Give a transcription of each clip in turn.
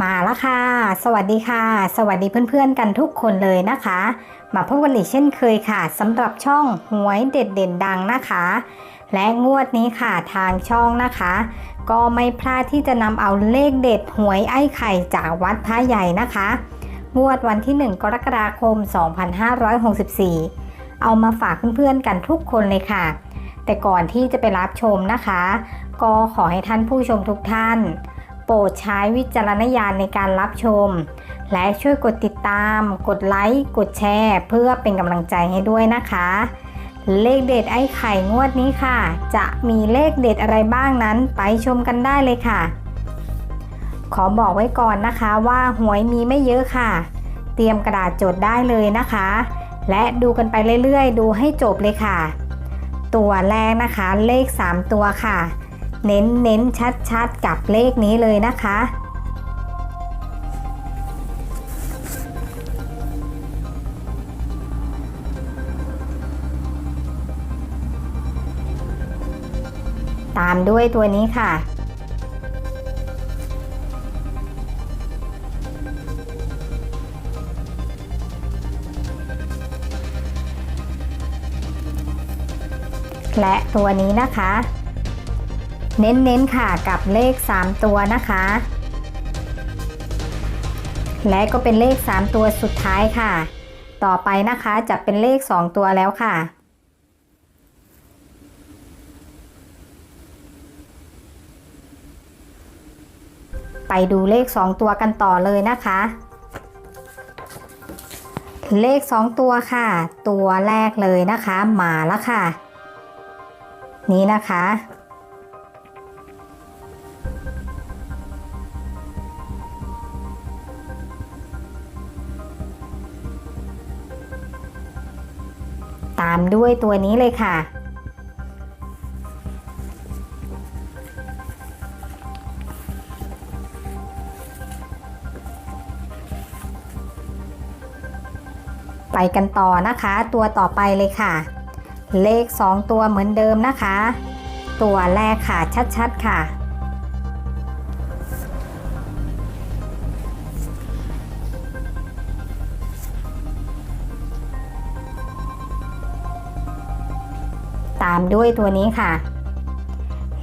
มาแล้วค่ะ สวัสดีค่ะ สวัสดีเพื่อนๆกันทุกคนเลยนะคะ มาพบกันอีกเช่นเคยค่ะสำหรับช่องหวยเด็ดเด่นดังนะคะ และงวดนี้ค่ะทางช่องนะคะ ก็ไม่พลาดที่จะนำเอาเลขเด็ดหวยไอ้ไข่จากวัดพระใหญ่นะคะ งวดวันที่ 1 กรกฎาคม 2564 เอามาฝากเพื่อนๆกันทุกคนเลยค่ะ แต่ก่อนที่จะไปรับชมนะคะ ก็ขอให้ท่านผู้ชมทุกท่าน โปรดใช้วิจารณญาณในการรับชม และช่วยกดติดตาม กดไลค์ กดแชร์ เพื่อเป็นกำลังใจให้ด้วยนะคะ เลขเด็ดไอ้ไข่งวดนี้ค่ะ จะมีเลขเด็ดอะไรบ้างนั้นไปชมกันได้เลยค่ะ ขอบอกไว้ก่อนนะคะว่าหวยมีไม่เยอะค่ะ เตรียมกระดาษจดได้เลยนะคะ และดูกันไปเรื่อยๆ ดูให้จบเลยค่ะ ตัวแรกนะคะเลข 3 ตัวค่ะ เน้นเน้นชัดชัดๆ กับเลขนี้เลยนะคะ ตามด้วยตัวนี้ค่ะและตัวนี้นะคะ เน้นๆค่ะกับเลข 3 ตัวนะคะ และก็เป็นเลข 3 ตัวสุดท้ายค่ะ ต่อไปนะคะจะเป็นเลข 2 ตัวแล้วค่ะ ไปดูเลข 2 ตัวกันต่อเลยนะคะ เลข 2 ตัวค่ะ ตัวแรกเลยนะคะ มาแล้วค่ะ นี้นะคะ ตามด้วยตัวนี้เลยค่ะ ไปกันต่อนะคะ ตัวต่อไปเลยค่ะ เลข 2 ตัวเหมือนเดิมนะคะ ตัวแรกค่ะชัดๆค่ะ ตามด้วยตัวนี้ค่ะ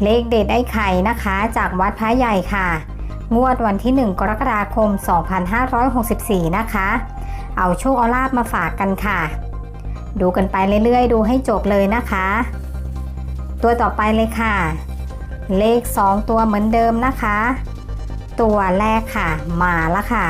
เลขเด็ดไอ้ไข่นะคะ จากวัดพระใหญ่ค่ะ งวดวันที่ 1 กรกฎาคม 2564 นะคะ เอาโชคเอาลาบมาฝากกันค่ะ ดูกันไปเรื่อยๆ ดูให้จบเลยนะคะ ตัวต่อไปเลยค่ะ เลข 2 ตัวเหมือนเดิมนะคะ ตัวแรกค่ะ มาล้วค่ะ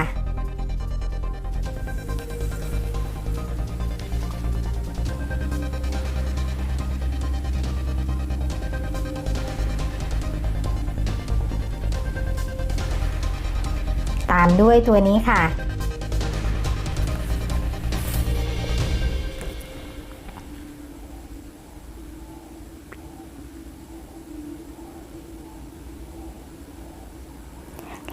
ามด้วยตัวนี้ค่ะ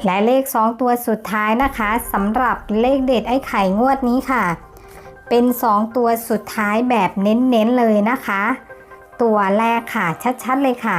และเลข 2 ตัวสุดท้ายนะคะสำหรับเลขเด็ดไอ้ไข่งวดนี้ค่ะ เป็น 2 ตัวสุดท้ายแบบเน้นๆเลยนะคะ ตัวแรกค่ะชัดๆเลยค่ะ